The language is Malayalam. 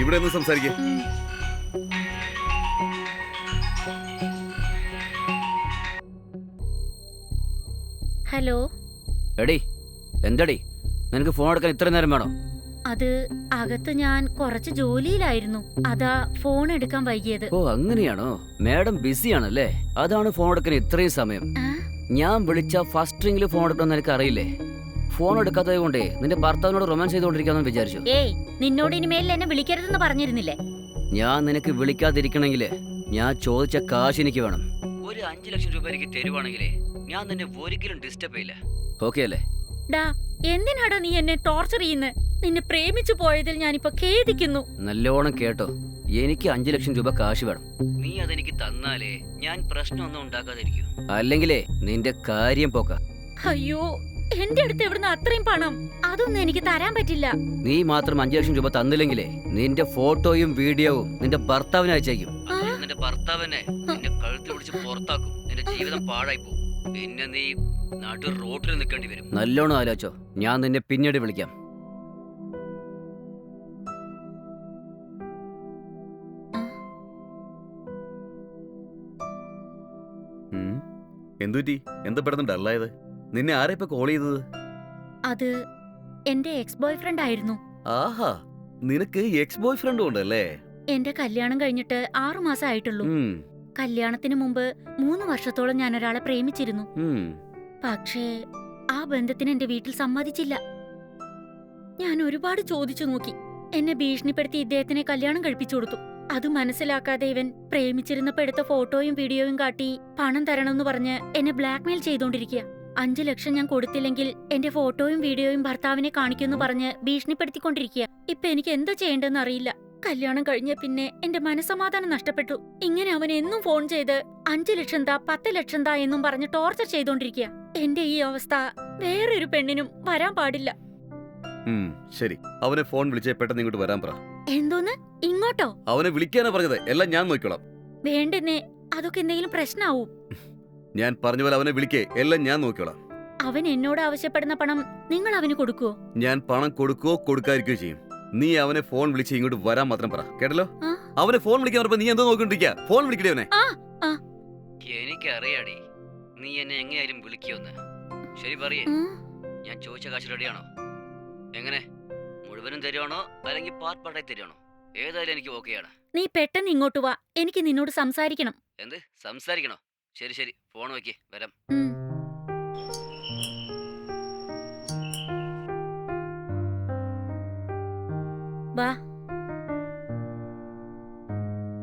ഇവിടെ ഒന്ന് സംസാരിക്കേ. ഹലോ? എടി എന്തടി? നിനക്ക് ഫോൺ എടുക്കാൻ ഇത്ര നേരം വേണോ? അത് അകത്ത് ഞാൻ കുറച്ച് ജോലിയിലായിരുന്നു. അതാ ഫോൺ എടുക്കാൻ വൈകിയത്. ഓ അങ്ങനെയാണോ? മാഡം ബിസി ആണല്ലേ അതാണ് ഫോൺ എടുക്കാൻ ഇത്രയും സമയം. ഞാൻ വിളിച്ച ഫസ്റ്റ് റിംഗിൽ ഫോൺ എടുക്കണം നിനക്ക് അറിയില്ലേ ഫോൺ എടുക്കാത്തത് കൊണ്ടേ നിന്റെ ഭർത്താവിനോട് റൊമാൻസ് ചെയ്തുകൊണ്ടിരിക്കാന്ന് വിചാരിച്ചു. ഏയ് നിന്നോട് ഇനിമേലിൽ എന്നെ വിളിക്കരുതെന്ന് പറഞ്ഞിരുന്നില്ലേ? ഞാൻ നിനക്ക് വിളിക്കാതിരിക്കണമെങ്കിൽ ഞാൻ ചോദിച്ച കാശ് എനിക്ക് വേണം. ഒരു അഞ്ചു ലക്ഷം രൂപ എനിക്ക് തരുവാണെങ്കിൽ ഞാൻ നിന്നെ ഒരിക്കലും ഡിസ്റ്റർബ് ചെയ്യില്ല. ഓക്കെ അല്ലേ? ഡാ എന്തിനാടാ നീ എന്നെ ടോർച്ചർ ചെയ്യുന്നത് നിന്നെ പ്രേമിച്ചു പോയതിൽ ഞാനിപ്പോ ഖേദിക്കുന്നു. നല്ലോണം കേട്ടോ. എനിക്ക് അഞ്ചു ലക്ഷം രൂപ കാശ് വേണം. നീ അതെനിക്ക് തന്നാലേ ഞാൻ പ്രശ്നമൊന്നും ഉണ്ടാക്കാതിരിക്കൂ. അല്ലെങ്കിലേ നിന്റെ കാര്യം പോക്ക. അയ്യോ എന്റെ അടുത്ത് എവിടുന്ന് അത്രയും പണം? അതൊന്നും എനിക്ക് തരാൻ പറ്റില്ല. നീ മാത്രം അഞ്ചു ലക്ഷം രൂപ തന്നില്ലെങ്കിലേ നിന്റെ ഫോട്ടോയും വീഡിയോയും നിന്റെ ഭർത്താവിനെ അയച്ചേക്കും? നിന്റെ ഭർത്താവിനെ നിന്റെ കഴുത്തിൽ പിടിച്ച് പുറത്താക്കും. നിന്റെ ജീവിതം പാഴായി പോകും. പിന്നെ നീ നാട്ടിൽ റോട്ടിൽ നിൽക്കേണ്ടി വരും. നല്ലോണം ആലോചോ ഞാൻ നിന്നെ പിന്നീട് വിളിക്കാം. എന്തുറ്റി എന്താ പെടുന്നുണ്ട് ഡള്ളായത് നിന്നെ ആരാ ഇപ്പൊ കോൾ ചെയ്തത്? അത് എന്റെ എക്സ് ബോയ് ഫ്രണ്ട് ആയിരുന്നു. ആഹാ നിനക്ക് എക്സ് ബോയ് ഫ്രണ്ടും ഉണ്ടല്ലേ? എന്റെ കല്യാണം കഴിഞ്ഞിട്ട് ആറു മാസം ആയിട്ടുള്ളൂ. ഉം, കല്യാണത്തിന് മുമ്പ് മൂന്ന് വർഷത്തോളം ഞാൻ ഒരാളെ പ്രേമിച്ചിരുന്നു. ഉം. പക്ഷേ ആ ബന്ധത്തിന് എന്റെ വീട്ടിൽ സമ്മതിച്ചില്ല. ഞാൻ ഒരുപാട് ചോദിച്ചു നോക്കി. എന്നെ ഭീഷണിപ്പെടുത്തി ഇദ്ദേഹത്തിനെ കല്യാണം കഴിപ്പിച്ചു കൊടുത്തു. അത് മനസ്സിലാക്കാതെ ഇവൻ പ്രേമിച്ചിരുന്നപ്പോ എടുത്ത ഫോട്ടോയും വീഡിയോയും കാട്ടി പണം തരണമെന്ന് പറഞ്ഞ് എന്നെ ബ്ലാക്ക്മെയിൽ ചെയ്തോണ്ടിരിക്കുക അഞ്ചു ലക്ഷം ഞാൻ കൊടുത്തില്ലെങ്കിൽ എന്റെ ഫോട്ടോയും വീഡിയോയും ഭർത്താവിനെ കാണിക്കുമെന്ന് പറഞ്ഞ് ഭീഷണിപ്പെടുത്തിക്കൊണ്ടിരിക്കുക. ഇപ്പൊ എനിക്ക് എന്താ ചെയ്യേണ്ടതെന്ന് അറിയില്ല. കല്യാണം കഴിഞ്ഞ പിന്നെ എന്റെ മനസമാധാനം നഷ്ടപ്പെട്ടു. ഇങ്ങനെ അവൻ എന്നും ഫോൺ ചെയ്ത് അഞ്ചു ലക്ഷം താ പത്ത് ലക്ഷം താ എന്നും പറഞ്ഞ് ടോർച്ചർ ചെയ്തോണ്ടിരിക്കുക. എന്റെ ഈ അവസ്ഥ വേറൊരു പെണ്ണിനും വരാൻ പാടില്ല. ശരി. അവനെ ഫോൺ വിളിച്ചേ പെട്ടെന്ന് ഇങ്ങോട്ട് വരാൻ പറ. എന്തോന്ന്? ഇങ്ങോട്ടോ? അവനെ വിളിക്കാനാ പറഞ്ഞത്. എല്ലാം ഞാൻ നോക്കിക്കോളാം. വേണ്ടെന്നേ അതൊക്കെ എന്തെങ്കിലും പ്രശ്നാവും. ഞാൻ പറഞ്ഞ പോലെ അവനെ വിളിക്കേ. എല്ലാം ഞാൻ നോക്കിക്കോളാം. അവൻ എന്നോട് ആവശ്യപ്പെടുന്ന പണം നിങ്ങൾ അവന് കൊടുക്കുവോ? ഞാൻ പണം കൊടുക്കുകയോ കൊടുക്കാതിരിക്കുകയോ ചെയ്യും. നീ അവനെ ഫോൺ വിളിച്ച് ഇങ്ങോട്ട് വരാൻ മാത്രം പറ. കേട്ടല്ലോ? ആ. അവനെ ഫോൺ വിളിക്കാൻ പറഞ്ഞപ്പോ നീ എന്തോ നോക്കിണ്ടിരിക്കാ ഫോൺ വിളിക്കണേ അവനെ. എനിക്കറിയാടി. നീ എന്നെ എങ്ങനെയായാലും വിളിക്കുമെന്ന്. ശരി പറയേ. ഉം, ഞാൻ ചോദിച്ച കാശ് റെഡിയാണോ? എങ്ങനെ? മുഴുവനും തരുവാണോ? അല്ലെങ്കിൽ പാർട്ട് പാർട്ടായി തരുവാണോ? ഏതായാലും എനിക്ക് ഓക്കെയാണ്. നീ പെട്ടെന്ന് ഇങ്ങോട്ട് വാ. എനിക്ക് നിന്നോട് സംസാരിക്കണം. എന്ത്? സംസാരിക്കണോ? ശരി ശരി. ഫോൺ നോക്കി വരാം. വാ.